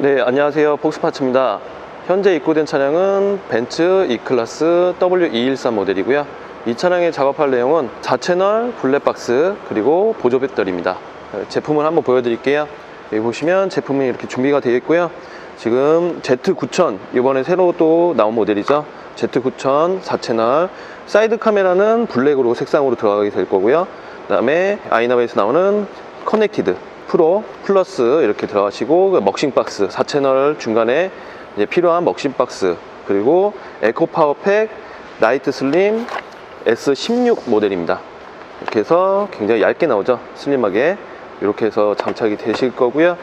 네, 안녕하세요. 폭스파츠입니다. 현재 입고된 차량은 벤츠 E클래스 W213 모델이고요. 이 차량에 작업할 내용은 4채널 블랙박스 그리고 보조 배터리입니다. 어, 제품을 한번 보여드릴게요. 여기 보시면 제품이 이렇게 준비가 되어 있고요. 지금 Z9000 이번에 새로 또 나온 모델이죠. Z9000 4채널 사이드 카메라는 블랙으로 색상으로 들어가게 될 거고요. 그 다음에 아이나베에서 나오는 커넥티드 프로 플러스 이렇게 들어가시고 그 먹싱 박스 4채널 중간에 이제 필요한 먹싱 박스 그리고 에코 파워팩 나이트 슬림 S16 모델입니다. 이렇게 해서 굉장히 얇게 나오죠. 슬림하게 이렇게 해서 장착이 되실 거고요.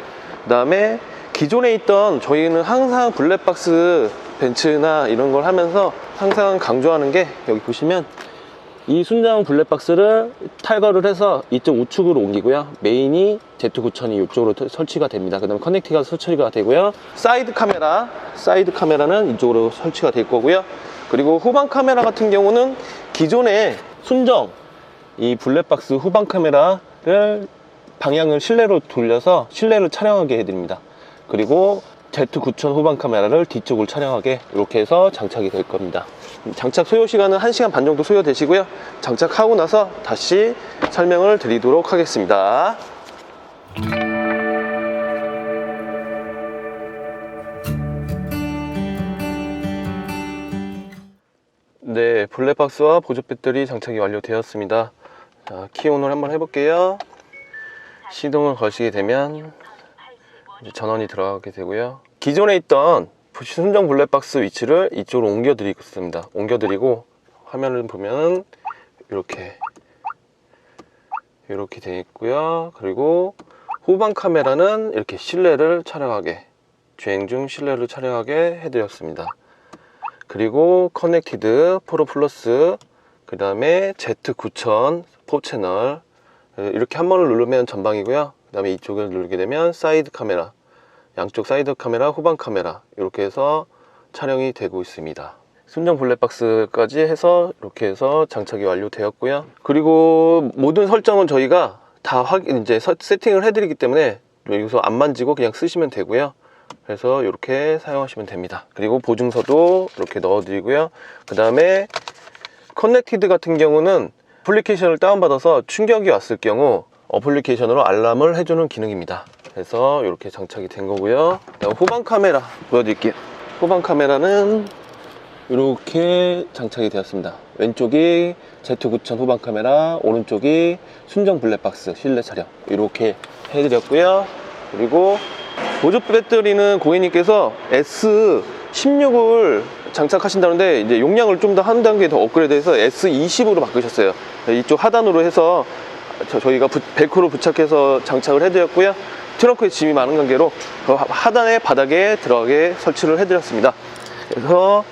그 다음에 기존에 있던 저희는 항상 블랙박스 벤츠나 이런 걸 하면서 항상 강조하는 게 여기 보시면 이 순정 블랙박스를 탈거를 해서 이쪽 우측으로 옮기고요. 메인이 Z9000이 이쪽으로 터- 설치가 됩니다. 그 다음에 커넥티가 설치가 되고요. 사이드 카메라, 사이드 카메라는 이쪽으로 설치가 될 거고요. 그리고 후방 카메라 같은 경우는 기존에 순정 이 블랙박스 후방 카메라를 방향을 실내로 돌려서 실내를 촬영하게 해드립니다. 그리고 Z9000 후방 카메라를 뒤쪽을 촬영하게 이렇게 해서 장착이 될 겁니다. 장착 소요 시간은 1시간 반 정도 소요되시고요. 장착하고 나서 다시 설명을 드리도록 하겠습니다. 네, 블랙박스와 보조 배터리 장착이 완료되었습니다. 자, 키온을 한번 해볼게요. 시동을 거시게 되면 전원이 들어가게 되고요. 기존에 있던 순정 블랙박스 위치를 이쪽으로 옮겨 드리겠습니다. 옮겨 드리고 화면을 보면 이렇게 이렇게 되어 있고요. 그리고 후방 카메라는 이렇게 실내를 촬영하게 주행 중 실내를 촬영하게 해드렸습니다. 그리고 커넥티드 프로 플러스 그 다음에 Z9000 4 채널 이렇게 한 번을 누르면 전방이고요 그 다음에 이쪽을 누르게 되면 사이드 카메라 양쪽 사이드 카메라 후방 카메라 이렇게 해서 촬영이 되고 있습니다 순정 블랙박스까지 해서 이렇게 해서 장착이 완료되었고요 그리고 모든 설정은 저희가 다 확, 이제 서- 세팅을 해드리기 때문에 여기서 안 만지고 그냥 쓰시면 되고요 그래서 이렇게 사용하시면 됩니다. 그리고 보증서도 이렇게 넣어드리고요. 그 다음에 커넥티드 같은 경우는 어플리케이션을 다운받아서 충격이 왔을 경우 어플리케이션으로 알람을 해주는 기능입니다. 그래서 이렇게 장착이 된 거고요. 후방 카메라 보여드릴게요. 후방 카메라는 이렇게 장착이 되었습니다. 왼쪽이 Z9000 후방 카메라, 오른쪽이 순정 블랙박스 실내 촬영 이렇게 해드렸고요. 그리고 보조 배터리는 고객님께서 S16을 장착하신다는데 이제 용량을 좀 더 한 단계 더 업그레이드해서 S20으로 바꾸셨어요. 이쪽 하단으로 해서 저- 저희가 부- 벨크로 부착해서 장착을 해드렸고요. 트렁크에 짐이 많은 관계로 그 하- 하단에 바닥에 들어가게 설치를 해드렸습니다. 그래서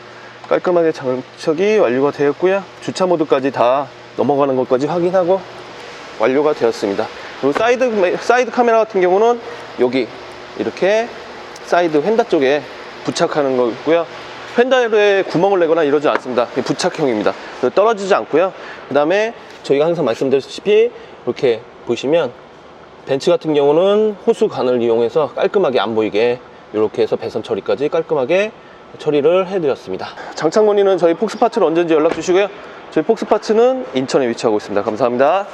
깔끔하게 장착이 완료가 되었고요. 주차 모드까지 다 넘어가는 것까지 확인하고 완료가 되었습니다. 그리고 사이드, 메- 사이드 카메라 같은 경우는 여기 이렇게 사이드 휀다 쪽에 부착하는 거고요. 휀다에 구멍을 내거나 이러지 않습니다. 부착형입니다. 떨어지지 않고요. 그 다음에 저희가 항상 말씀드렸다시피 이렇게 보시면 벤츠 같은 경우는 호수관을 이용해서 깔끔하게 안 보이게 이렇게 해서 배선 처리까지 깔끔하게 처리를 해드렸습니다. 장착 문의는 저희 폭스파츠로 언제든지 연락 주시고요. 저희 폭스파츠는 인천에 위치하고 있습니다. 감사합니다.